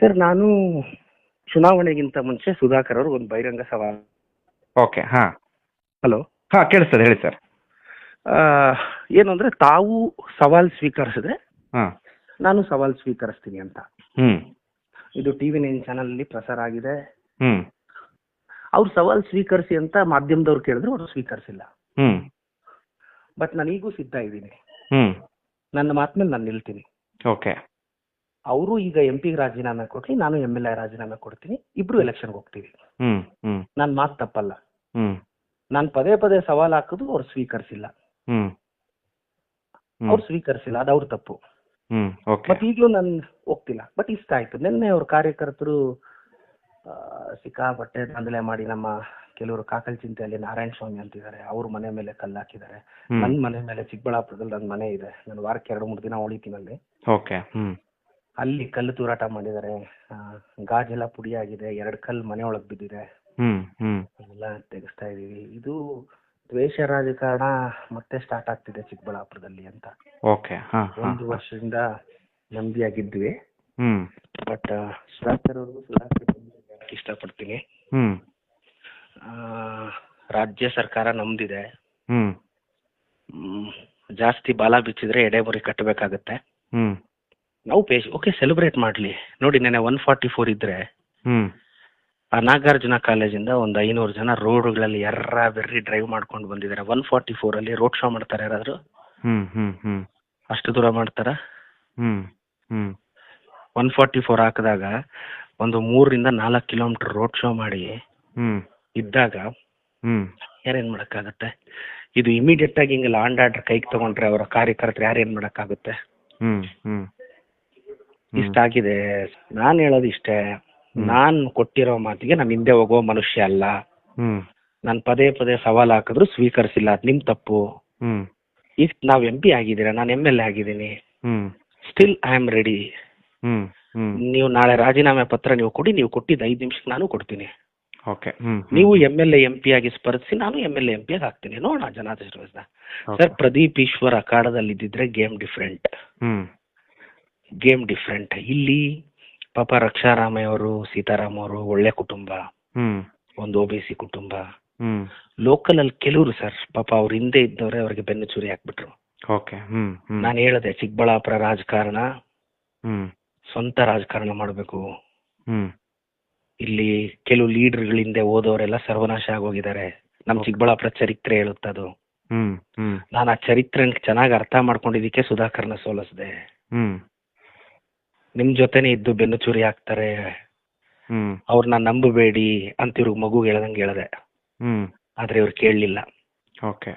Sir ನಾನು ಚುನಾವಣೆಗಿಂತ ಮುಂಚೆ ಸುಧಾಕರ್ ಅವರು ಒಂದು ಬಹಿರಂಗ ಸವಾಲ್ ಓಕೆ ಹಾ. ಹಲೋ? ಹಾ ಕೇಳಿಸ್ತದೆ ಹೇಳಿ ಸರ್. ಏನು ಅಂದ್ರೆ ತಾವು ಸವಾಲ್ ಸ್ವೀಕರಿಸಿದ್ರೆ ಹಾಂ. ನಾನು ಸವಾಲ್ ಸ್ವೀಕರಿಸ್ತೀನಿ ಅಂತ. ಹ್ಮ್. ಇದು ಟಿವಿ ನೈನ್ ಚಾನಲ್ ಅಲ್ಲಿ ಪ್ರಸಾರ ಆಗಿದೆ. ಹ್ಮ್. ಅವ್ರು ಸವಾಲ್ ಸ್ವೀಕರಿಸಿ ಅಂತ ಮಾಧ್ಯಮದವ್ರು ಕೇಳಿದ್ರು ಅವರು ಸ್ವೀಕರಿಸಿಲ್ಲ. ಹ್ಮ್. ಬಟ್ ನಾನೀಗೂ ಈಗೂ ಸಿದ್ಧ ಇದ್ದೀನಿ. ಹ್ಮ್. ನನ್ನ ಮಾತಿನಲ್ಲಿ ನಾನು ನಿಲ್ತೀನಿ. ಓಕೆ. ಅವರು ಈಗ ಎಂ ಪಿ ರಾಜೀನಾಮೆ ಕೊಡ್ಲಿ ನಾನು ಎಂ ಎಲ್ ಎ ರಾಜೀನಾಮೆ ಕೊಡ್ತೀನಿ ಇಬ್ರು ಎಲೆಕ್ಷನ್ ಹೋಗ್ತೀವಿ. ನನ್ನ ಮಾತು ತಪ್ಪಲ್ಲ. ನಾನ್ ನಾನು ಪದೇ ಪದೇ ಸವಾಲ್ ಹಾಕಿದ್ರು ಅವ್ರು ಸ್ವೀಕರಿಸಿಲ್ಲ. ಅವ್ರು ಸ್ವೀಕರಿಸಿಲ್ಲ ಅದು ಅವ್ರ ತಪ್ಪು. ಮತ್ತೆ ಈಗಲೂ ನಾನು ಹೋಗ್ತಿಲ್ಲ. ಬಟ್ ಇಷ್ಟ ಆಯ್ತು. ನಿನ್ನೆ ಅವ್ರ ಕಾರ್ಯಕರ್ತರು ಸಿಕ್ಕಾಪಟ್ಟೆ ದಂದಲೆ ಮಾಡಿ ನಮ್ಮ ಕೆಲವರು ಕಾಕಲ್ ಚಿಂತೆಯಲ್ಲಿ ನಾರಾಯಣ ಸ್ವಾಮಿ ಅಂತಿದ್ದಾರೆ. ಅವ್ರ ಮನೆ ಮೇಲೆ ಕಲ್ಲು ಹಾಕಿದ್ದಾರೆ ನನ್ನ ಮನೆ ಮೇಲೆ ಚಿಕ್ಕಬಳ್ಳಾಪುರದಲ್ಲಿ ನನ್ನ ಮನೆ ಇದೆ. ನಾನು ವಾರಕ್ಕೆ ಎರಡು ಮೂರು ದಿನ ಉಳಿತೀನಿ ಅಲ್ಲಿ. ಅಲ್ಲಿ ಕಲ್ಲು ತೂರಾಟ ಮಾಡಿದ್ದಾರೆ. ಗಾಜೆಲ್ಲ ಪುಡಿ ಆಗಿದೆ ಎರಡು ಕಲ್ಲು ಮನೆ ಒಳಗೆ ಬಿದ್ದಿದೆ. ಹ್ಞೂ ಎಲ್ಲ ತೆಗೆಸ್ತಾ ಇದೀವಿ. ಇದು ದ್ವೇಷ ರಾಜಕಾರಣ ಮತ್ತೆ ಸ್ಟಾರ್ಟ್ ಆಗ್ತಿದೆ ಚಿಕ್ಕಬಳ್ಳಾಪುರದಲ್ಲಿ ಅಂತ. ಓಕೆ ಒಂದು ವರ್ಷದಿಂದ ನಂಬಿಯಾಗಿದ್ವಿ ಬಟ್ ಸುಧಾಕರ್ ಅವ್ರಿಗೂ ಸುಧಾಕರ್ ಅವ್ರಿಗೂ ಹೇಳಕ್ ಇಷ್ಟಪಡ್ತೀನಿ? ಆ, ರಾಜ್ಯ ಸರ್ಕಾರ ನಂಬಿದೆ ಹ್ಮ್. ಜಾಸ್ತಿ ಬಾಲ ಬಿಚ್ಚಿದ್ರೆ ಎಡೆಮುರಿ ಕಟ್ಟಬೇಕಾಗತ್ತೆ ನಾವು ಪೇಶ್ ಓಕೆ ಸೆಲೆಬ್ರೇಟ್ ಮಾಡ್ಲಿ. ನೋಡಿ ನೆನೆ ಒನ್ ಫಾರ್ಟಿ ಫೋರ್ ಇದ್ರೆ ಹ್ಮ್. ಆ ನಾಗಾರ್ಜುನ ಕಾಲೇಜಿಂದ ಒಂದು ಐನೂರು ಜನ ರೋಡ್ಗಳಲ್ಲಿ ಎರ್ರ ಬೆರ್ರಿ ಡ್ರೈವ್ ಮಾಡ್ಕೊಂಡು ಬಂದಿದ್ದಾರೆ ಒನ್ ಫಾರ್ಟಿ ಅಲ್ಲಿ ರೋಡ್ ಶೋ ಮಾಡ್ತಾರೆ ಯಾರಾದ್ರು? ಹ್ಮ್ ಹ್ಮ್ ಹ್ಮ್. ಅಷ್ಟು ದೂರ ಮಾಡ್ತಾರಾ? ಹ್ಮ್ ಹ್ಮ್. ಒನ್ ಫಾರ್ಟಿ ಫೋರ್ ಹಾಕಿದಾಗ ಒಂದು ಮೂರರಿಂದ ನಾಲ್ಕು ಕಿಲೋಮೀಟರ್ ರೋಡ್ ಶೋ ಮಾಡಿ ಹ್ಮ್. ಇದ್ದಾಗ ಹ್ಮ್. ಯಾರೇನ್ ಮಾಡಕ್ಕಾಗತ್ತೆ? ಇದು ಇಮಿಡಿಯೇಟ್ ಆಗಿ ಹಿಂಗೆ ಲಾಂಡ್ ಆರ್ಡರ್ ಕೈಗೆ ತಗೊಂಡ್ರೆ ಅವರ ಕಾರ್ಯಕರ್ತರು ಯಾರೇನ್ ಮಾಡಕ್ಕಾಗುತ್ತೆ? ಹ್ಮ್ ಹ್ಞೂ ಇಷ್ಟ ಆಗಿದೆ. ನಾನ್ ಹೇಳೋದು ಇಷ್ಟೇ. ನಾನ್ ಕೊಟ್ಟಿರೋ ಮಾತಿಗೆ ನಾನು ಹಿಂದೆ ಹೋಗೋ ಮನುಷ್ಯ ಅಲ್ಲ. ನಾನ್ ನಾನು ಪದೇ ಪದೇ ಸವಾಲ್ ಹಾಕಿದ್ರು ಸ್ವೀಕರಿಸಿಲ್ಲ ಅದ್ ನಿಮ್ ತಪ್ಪು. ಇಷ್ಟ ಈಗ ನಾವ್ ಎಂ ಪಿ ಆಗಿದ್ದೀರಾ? ನಾನು ಎಂ ಎಲ್ ಎ ಆಗಿದ್ದೀನಿ. ಸ್ಟಿಲ್ ಐ ಆಮ್ ರೆಡಿ ನೀವು ನಾಳೆ ರಾಜೀನಾಮೆ ಪತ್ರ ನೀವು ಕೊಡಿ ನೀವು ಕೊಟ್ಟಿದ್ದ ಐದು ನಿಮಿಷಕ್ಕೆ ನಾನು ಕೊಡ್ತೀನಿ. ಓಕೆ ನೀವು M L A M P ಆಗಿ ಸ್ಪರ್ಧಿಸಿ ನಾನು M L A M P ಆಗಿ ಹಾಕ್ತೀನಿ ನೋಡೋಣ ಜನಾದೇಶ ಸರ್ ಪ್ರದೀಪ್ ಈಶ್ವರ್ ಅಖಾಡದಲ್ಲಿ ಇದ್ದಿದ್ರೆ ಗೇಮ್ ಡಿಫ್ರೆಂಟ್. Game different. ಇಲ್ಲಿ ಪಾಪ ರಕ್ಷಾರಾಮಯ್ಯವರು ಸೀತಾರಾಮ್ ಅವರು ಒಳ್ಳೆ ಕುಟುಂಬ. ಒಂದು ಒ ಬಿ ಸಿ ಕುಟುಂಬ. ಲೋಕಲ್ ಅಲ್ಲಿ ಕೆಲವರು ಸರ್ ಪಾಪ ಅವ್ರ ಹಿಂದೆ ಇದ್ದವ್ರೆ ಅವ್ರಿಗೆ ಬೆನ್ನು ಚೂರಿ ಹಾಕ್ಬಿಟ್ರು. ಓಕೆ. ನಾನು ಹೇಳದೆ ಚಿಕ್ಕಬಳ್ಳಾಪುರ ರಾಜಕಾರಣ ಸ್ವಂತ ರಾಜಕಾರಣ ಮಾಡಬೇಕು. ಇಲ್ಲಿ ಕೆಲವು ಲೀಡರ್ಗಳ ಹಿಂದೆ ಓದೋರೆಲ್ಲ ಸರ್ವನಾಶ ಆಗೋಗಿದ್ದಾರೆ. ನಮ್ಮ ಚಿಕ್ಕಬಳ್ಳಾಪುರ ಚರಿತ್ರೆ ಹೇಳುತ್ತದು. ನಾನು ಆ ಚರಿತ್ರೆ ಚೆನ್ನಾಗಿ ಅರ್ಥ ಮಾಡ್ಕೊಂಡಿದ್ದಕ್ಕೆ ಸುಧಾಕರ್ನ ಸೋಲಿಸಿದೆ. ನಿಮ್ ಜೊತೆನೆ ಇದ್ದು ಬೆನ್ನು ಚೂರಿ ಹಾಕ್ತಾರೆ. ಹ್ಞೂ ಅವ್ರನ್ನ ನಂಬಬೇಡಿ ಅಂತ ಇವ್ರಿಗೆ ಮಗು ಹೇಳ್ದಂಗೆ ಹೇಳ್ದೆ. ಆದ್ರೆ ಇವ್ರು ಕೇಳಲಿಲ್ಲ. ಓಕೆ.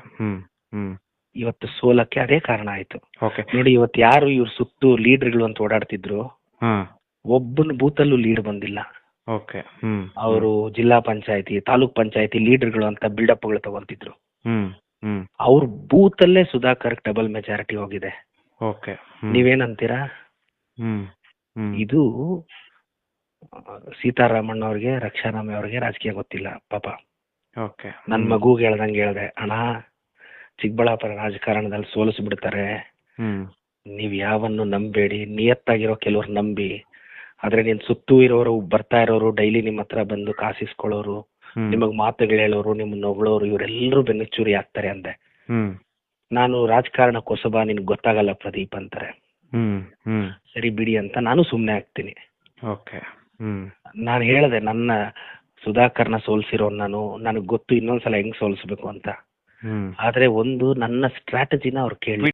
ಇವತ್ತು ಸೋಲಕ್ಕೆ ಅದೇ ಕಾರಣ ಆಯ್ತು. ಓಕೆ. ನೋಡಿ ಇವತ್ತು ಯಾರು ಇವ್ರ ಸುತ್ತು ಲೀಡರ್ಗಳು ಅಂತ ಓಡಾಡ್ತಿದ್ರು ಹಾಂ. ಒಬ್ಬನ ಬೂತಲ್ಲೂ ಲೀಡ್ ಬಂದಿಲ್ಲ. ಓಕೆ. ಹ್ಮ್. ಅವರು ಜಿಲ್ಲಾ ಪಂಚಾಯತಿ ತಾಲೂಕ್ ಪಂಚಾಯತಿ ಲೀಡರ್ಗಳು ಅಂತ ಬಿಲ್ಡಪ್ಗಳು ತಗೊಂತಿದ್ರು. ಹ್ಮ್. ಅವ್ರ ಬೂತಲ್ಲೇ ಸುಧಾಕರ್ ಡಬಲ್ ಮೆಜಾರಿಟಿ ಹೋಗಿದೆ. ಓಕೆ. ನೀವೇನಂತೀರಾ? ಇದು ಸೀತಾರಾಮಣ್ಣ ಅವ್ರಿಗೆ ರಕ್ಷಾರಾಮ ಅವ್ರಿಗೆ ರಾಜಕೀಯ ಗೊತ್ತಿಲ್ಲ ಪಾಪ. ಓಕೆ. ನನ್ ಮಗುಗೆ ಹೇಳ್ದಂಗೆ ಹೇಳ್ದೆ ಅಣ್ಣ ಚಿಕ್ಕಬಳ್ಳಾಪುರ ರಾಜಕಾರಣದಲ್ಲಿ ಸೋಲಿಸ್ಬಿಡ್ತಾರೆ. ಬಿಡ್ತಾರೆ ನೀವ್ ಯಾವನ್ನು ನಂಬೇಡಿ ನಿಯತ್ತಾಗಿರೋ ಕೆಲವ್ರು ನಂಬಿ. ಆದ್ರೆ ನೀನ್ ಸುತ್ತೂ ಇರೋರು ಬರ್ತಾ ಇರೋರು ಡೈಲಿ ನಿಮ್ಮ ಹತ್ರ ಬಂದು ಕಾಸಿಸ್ಕೊಳ್ಳೋರು ನಿಮಗ್ ಮಾತುಗಳು ಹೇಳೋರು ನಿಮ್ಮನ್ನ ಹೊಗಳೋರು ಇವರೆಲ್ಲರೂ ಬೆನ್ನುಚೂರಿ ಆಗ್ತಾರೆ ಅಂದೆ. ನಾನು ರಾಜಕಾರಣ ಕೊಸಬ ನಿನ್ಗೆ ಗೊತ್ತಾಗಲ್ಲ ಪ್ರದೀಪ್ ಅಂತಾರೆ. ಹ್ಞೂ ಹ್ಮ್. ಸರಿ ಬಿಡಿ ಅಂತ ನಾನು ಸುಮ್ಮನೆ ಆಗ್ತೀನಿ. ಓಕೆ ಹ್ಮ್. ನಾನು ಹೇಳಿದೆ ನನ್ನ ಸುಧಾಕರ್ನ ಸೋಲ್ಸಿರೋ ನಾನು ನನಗೆ ಗೊತ್ತು ಇನ್ನೊಂದ್ಸಲ ಹೆಂಗ್ ಸೋಲ್ಸ್ಬೇಕು ಅಂತ. ಆದ್ರೆ ಒಂದು ನನ್ನ ಸ್ಟ್ರಾಟಜಿನ ಅವ್ರು ಕೇಳಿ.